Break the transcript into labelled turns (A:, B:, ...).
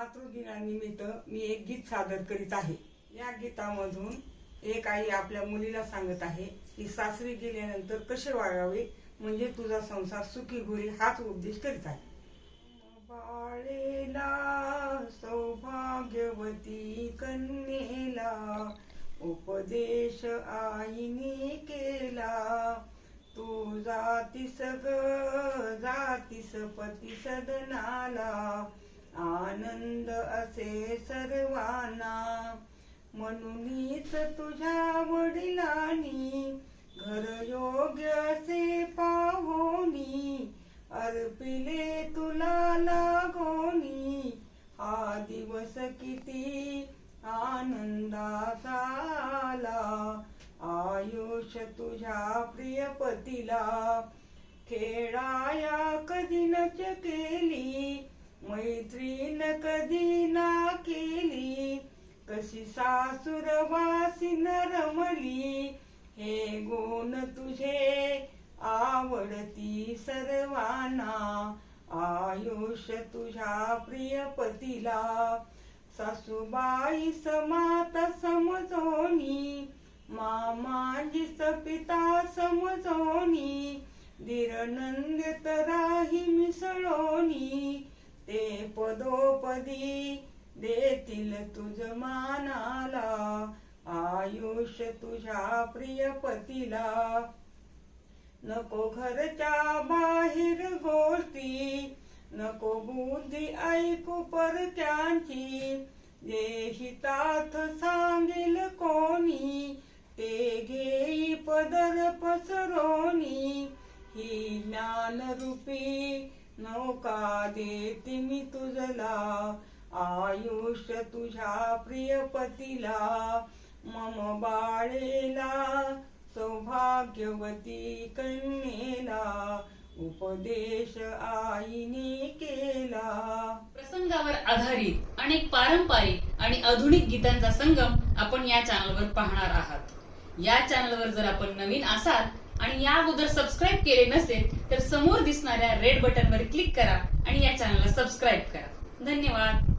A: मातृदिनानिमित्त मी एक गीत सादर करीत आहे. या गीतामधून एक आई आपल्या मुलीला सांगत आहे की सासरी गेल्यानंतर कसे वागावे? म्हणजे तुझा संसार सुखी होईल हाच उपदेश करीत आहे. बाळेला सौभाग्यवती कन्येला उपदेश आईने केला. तू जातीस ग जातीस पती सदनाला आनंद असे सर्वांना. म्हणूनच तुझ्या वडिलांनी घर योग्य असे पाहोनी अर्पिले तुला लागोनी. हा दिवस किती आनंदाचा आला. आयुष तुझ्या प्रियपतीला खेळाया कधी नच केली. मैत्रीण कधी ना केली कशी सासूर वासीन रमली हे गुण तुझे आवडती सर्वांना आयुष तुझ्या प्रिय पतीला. सासूबाई समाता समजोनी मामाजी पिता समजोनी दिरनंद राही मिसळोनी ते पदोपदी देतील तुझ मानाला आयुष तुझ्या प्रिय पतीला. नको घरच्या बाहेर गोष्टी नको बुद्धी ऐकू परक्यांची जे हितात सांगेल कोणी ते घेई पदर पसरोनी ही ज्ञानरूपी नौका देते मी तुझला आयुष्य तुझ्या प्रियपतीला. मम बाळेला सौभाग्यवती कन्येला उपदेश आईने केला.
B: प्रसंगावर आधारित अनेक पारंपरिक आणि आधुनिक गीतांचा संगम आपण या चॅनलवर पाहणार आहात. या चॅनलवर जर आपण नवीन असाल आणि या अगोदर सबस्क्राईब केले नसेल तर समोर दिसणाऱ्या रेड बटनवर क्लिक करा आणि या चॅनलला सबस्क्राईब करा. धन्यवाद.